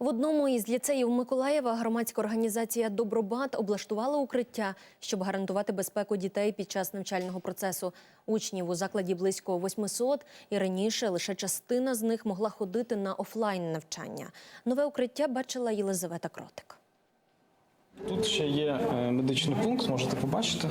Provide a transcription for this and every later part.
В одному із ліцеїв Миколаєва громадська організація Добробат облаштувала укриття, щоб гарантувати безпеку дітей під час навчального процесу. Учнів у закладі близько 800, і раніше лише частина з них могла ходити на офлайн навчання. Нове укриття бачила Єлизавета Кротик. Тут ще є е, медичний пункт, можете побачити.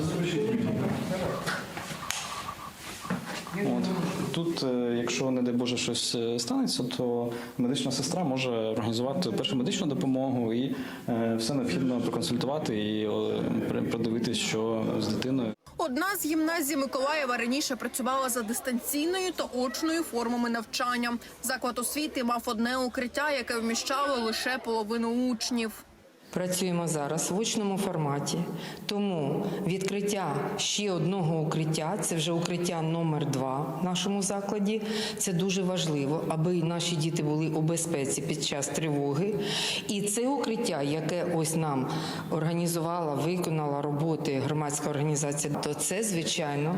От. Тут, е, якщо, не дай Боже, щось е, станеться, то медична сестра може організувати першу медичну допомогу і е, все необхідно проконсультувати і продивитись, що з дитиною. Одна з гімназій Миколаєва раніше працювала за дистанційною та очною формами навчання. Заклад освіти мав одне укриття, яке вміщало лише половину учнів. Працюємо зараз в очному форматі, тому відкриття ще одного укриття це вже укриття номер два в нашому закладі. Це дуже важливо, аби наші діти були у безпеці під час тривоги. І це укриття, яке ось нам організувала, виконала роботи громадська організація, то це звичайно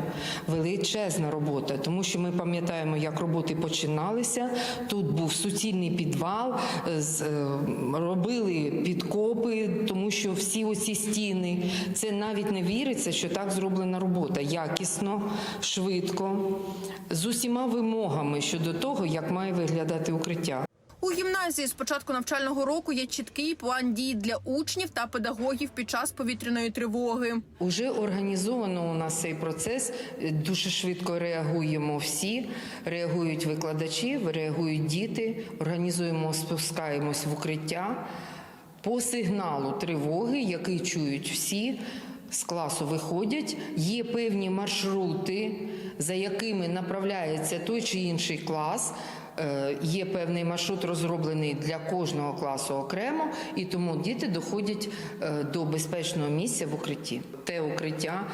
величезна робота, тому що ми пам'ятаємо, як роботи починалися. Тут був суцільний підвал, е, робили тому що всі оці стіни. Це навіть не віриться, що так зроблена робота якісно, швидко, з усіма вимогами щодо того, як має виглядати укриття. У гімназії з початку навчального року є чіткий план дій для учнів та педагогів під час повітряної тривоги. Уже організовано у нас цей процес. Дуже швидко реагуємо всі. Реагують викладачі, реагують діти. Організуємо, спускаємось в укриття по сигналу тривоги, який чують всі. З класу виходять, є певні маршрути, за якими направляється той чи інший клас. Е, Є певний маршрут розроблений для кожного класу окремо, і тому діти доходять е, до безпечного місця в укритті. Те укриття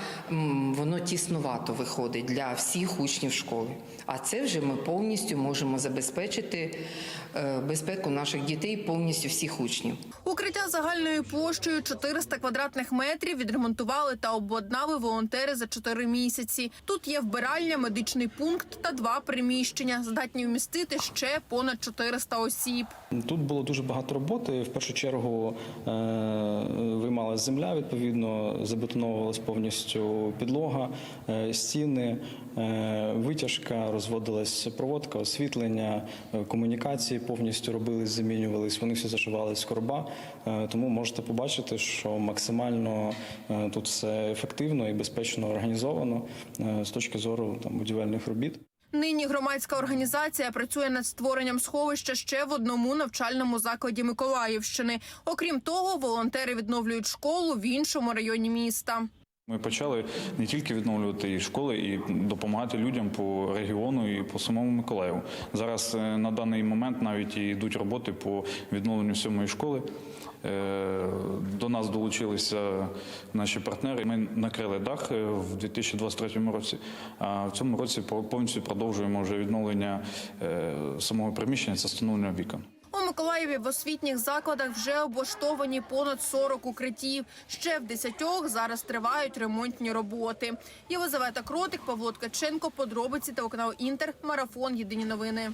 воно тіснувато виходить для всіх учнів школи. А це вже ми повністю можемо забезпечити е, безпеку наших дітей, повністю всіх учнів. Укриття загальною площею 400 квадратних метрів відремонтували та обладнали волонтери за 4 місяці. Тут є вбиральня, медичний пункт та два приміщення, здатні вмістити ще понад 400 осіб. Тут було дуже багато роботи. В першу чергу е, виймалася земля, відповідно, забетоновувалась повністю підлога, е, стіни, е, витяжка, розводилась проводка, освітлення, комунікації повністю робились, замінювались. Вони всі зашивались. Е, Тому можете побачити, що максимально тут все ефективно і безпечно організовано з точки зору там будівельних робіт. Нині громадська організація працює над створенням сховища ще в одному навчальному закладі Миколаївщини. Окрім того, волонтери відновлюють школу в іншому районі міста. Ми почали не тільки відновлювати і школи, і допомагати людям по регіону і по самому Миколаєву. Зараз е, на даний момент навіть і йдуть роботи по відновленню сьомої школи. Е, До нас долучилися наші партнери. Ми накрили дах е, в 2023 році. А в цьому році повністю продовжуємо вже відновлення самого приміщення це встановлення вікон. Миколаєві в освітніх закладах вже облаштовані понад 40 укриттів. Ще в десятьох зараз тривають ремонтні роботи. Єлизавета Кротик, Павло Ткаченко, подробиці телеканал Інтер, марафон. Єдині новини.